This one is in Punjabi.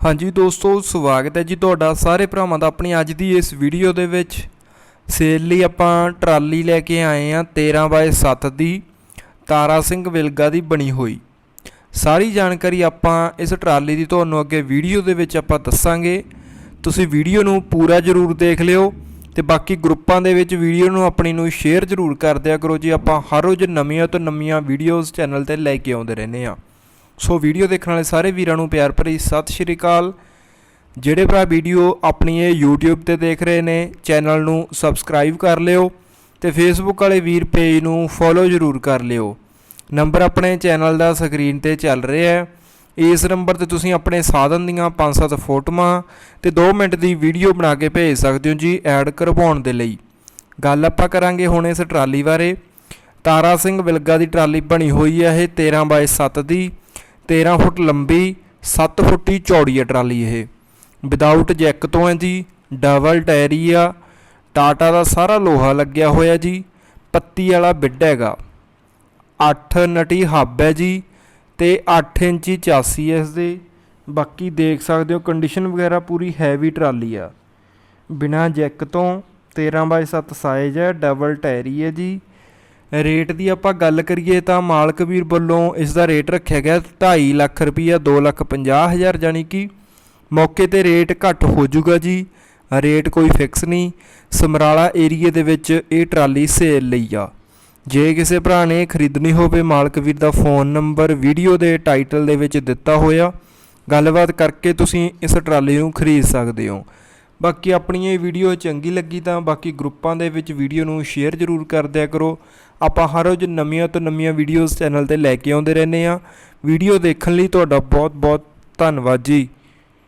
ਹਾਂਜੀ ਦੋਸਤੋ, ਸਵਾਗਤ ਹੈ ਜੀ ਤੁਹਾਡਾ ਸਾਰੇ ਭਰਾਵਾਂ ਦਾ ਆਪਣੀ ਅੱਜ ਦੀ ਇਸ ਵੀਡੀਓ ਦੇ ਵਿੱਚ। ਸੇਲ ਲਈ ਆਪਾਂ ਟਰਾਲੀ ਲੈ ਕੇ ਆਏ ਆ 13 ਬਾਏ 7 ਦੀ, ਤਾਰਾ ਸਿੰਘ ਵਿਲਗਾ ਦੀ ਬਣੀ ਹੋਈ। ਸਾਰੀ ਜਾਣਕਾਰੀ ਆਪਾਂ ਇਸ ਟਰਾਲੀ ਦੀ ਤੁਹਾਨੂੰ ਅੱਗੇ ਵੀਡੀਓ ਦੇ ਵਿੱਚ ਆਪਾਂ ਦੱਸਾਂਗੇ। ਤੁਸੀਂ ਵੀਡੀਓ ਨੂੰ ਪੂਰਾ ਜ਼ਰੂਰ ਦੇਖ ਲਿਓ ਤੇ ਬਾਕੀ ਗਰੁੱਪਾਂ ਦੇ ਵਿੱਚ ਵੀਡੀਓ ਨੂੰ ਆਪਣੀ ਨੂੰ ਸ਼ੇਅਰ ਜ਼ਰੂਰ ਕਰ ਦਿਆ ਕਰੋ ਜੀ। ਆਪਾਂ ਹਰ ਰੋਜ਼ ਨਵੀਆਂ ਤੋਂ ਨਵੀਆਂ ਵੀਡੀਓਜ਼ ਚੈਨਲ ਤੇ ਲੈ ਕੇ ਆਉਂਦੇ ਰਹਿੰਦੇ ਆ ਸੋ ਵੀਡੀਓ ਦੇਖਣ ਵਾਲੇ ਸਾਰੇ ਵੀਰਾਂ ਨੂੰ ਪਿਆਰ ਭਰੀ ਸਤਿ ਸ਼੍ਰੀ ਅਕਾਲ। ਜਿਹੜੇ ਭਰਾ ਵੀਡੀਓ ਆਪਣੀ ਇਹ YouTube ਤੇ ਦੇਖ ਰਹੇ ਨੇ, ਚੈਨਲ ਨੂੰ ਸਬਸਕ੍ਰਾਈਬ ਕਰ ਲਿਓ ਤੇ Facebook ਵਾਲੇ ਵੀਰ ਪੇਜ ਨੂੰ ਫੋਲੋ ਜ਼ਰੂਰ ਕਰ ਲਿਓ। ਨੰਬਰ ਆਪਣੇ ਚੈਨਲ ਦਾ ਸਕਰੀਨ ਤੇ ਚੱਲ ਰਿਹਾ ਹੈ। ਇਸ ਨੰਬਰ ਤੇ ਤੁਸੀਂ ਆਪਣੇ ਸਾਧਨ ਦੀਆਂ 5-7 ਫੋਟੋਆਂ ਤੇ 2 ਮਿੰਟ ਦੀ ਵੀਡੀਓ ਬਣਾ ਕੇ ਭੇਜ ਸਕਦੇ ਹੋ ਜੀ ਐਡ ਕਰਵਾਉਣ ਦੇ ਲਈ। ਗੱਲ ਆਪਾਂ ਕਰਾਂਗੇ ਹੁਣ ਇਸ ਟਰਾਲੀ ਬਾਰੇ। ਤਾਰਾ ਸਿੰਘ ਵਿਲਗਾ ਦੀ ਟਰਾਲੀ ਬਣੀ ਹੋਈ ਹੈ ਇਹ 13 ਬਾਏ 7 ਦੀ। 13 ਫੁੱਟ ਲੰਬੀ 7 ਫੁੱਟ ਹੀ ਚੌੜੀ ਹੈ ਟਰਾਲੀ ਇਹ। ਵਿਦਆਊਟ ਜੈਕ ਤੋਂ ਹੈ ਜੀ ਡਬਲ ਟਾਇਰੀ ਆ, ਟਾਟਾ ਦਾ ਸਾਰਾ ਲੋਹਾ ਲੱਗਿਆ ਹੋਇਆ ਜੀ, ਪੱਤੀ ਵਾਲਾ ਬਿੱਡ ਹੈਗਾ। 8 ਨਟੀ ਹੱਬ ਹੈ ਜੀ ਤੇ 8 ਇੰਚੀ ਚਾਸੀ ਹੈ ਇਸ ਦੇ ਬਾਕੀ ਦੇਖ ਸਕਦੇ ਹੋ ਕੰਡੀਸ਼ਨ ਵਗੈਰਾ ਪੂਰੀ ਹੈਵੀ ਟਰਾਲੀ ਆ। ਬਿਨਾ ਜੈਕ ਤੋਂ 13 ਬਾਈ 7 ਸਾਈਜ਼ ਹੈ ਡਬਲ ਟਾਇਰੀ ਹੈ ਜੀ। ਰੇਟ ਦੀ ਆਪਾਂ ਗੱਲ ਕਰੀਏ ਤਾਂ ਮਾਲਕ ਵੀਰ ਵੱਲੋਂ ਇਸ ਦਾ ਰੇਟ ਰੱਖਿਆ ਗਿਆ 2.5 ਲੱਖ ਰੁਪਈਆ 2 ਲੱਖ 50 ਹਜ਼ਾਰ ਜਾਨੀ ਕਿ। ਮੌਕੇ ਤੇ ਰੇਟ ਘੱਟ ਹੋ ਜਾਊਗਾ ਜੀ, ਰੇਟ ਕੋਈ ਫਿਕਸ ਨਹੀਂ। ਸਮਰਾਲਾ ਏਰੀਏ ਦੇ ਵਿੱਚ ਇਹ ਟਰਾਲੀ ਸੇਲ ਲਈ ਆ। ਜੇ ਕਿਸੇ ਭਰਾ ਨੇ ਖਰੀਦਣੀ ਹੋਵੇ, ਮਾਲਕ ਵੀਰ ਦਾ ਫੋਨ ਨੰਬਰ, ਵੀਡੀਓ ਦੇ ਟਾਈਟਲ ਦੇ ਵਿੱਚ ਦਿੱਤਾ ਹੋਇਆ। ਗੱਲਬਾਤ ਕਰਕੇ ਤੁਸੀਂ ਇਸ ਟਰਾਲੀ ਨੂੰ ਖਰੀਦ ਸਕਦੇ ਹੋ। ਬਾਕੀ ਆਪਣੀ ਇਹ ਵੀਡੀਓ ਚੰਗੀ ਲੱਗੀ ਤਾਂ ਬਾਕੀ ਗਰੁੱਪਾਂ ਦੇ ਵਿੱਚ ਵੀਡੀਓ ਨੂੰ ਸ਼ੇਅਰ ਜ਼ਰੂਰ ਕਰ ਦਿਆ ਕਰੋ। ਆਪਾਂ ਹਰ ਰੋਜ਼ ਨਵੀਆਂ ਤੋਂ ਨਵੀਆਂ ਵੀਡੀਓਜ਼ ਚੈਨਲ ਤੇ ਲੈ ਕੇ ਆਉਂਦੇ ਰਹਿੰਦੇ ਆ ਵੀਡੀਓ ਦੇਖਣ ਲਈ ਤੁਹਾਡਾ ਬਹੁਤ ਬਹੁਤ ਧੰਨਵਾਦ ਜੀ।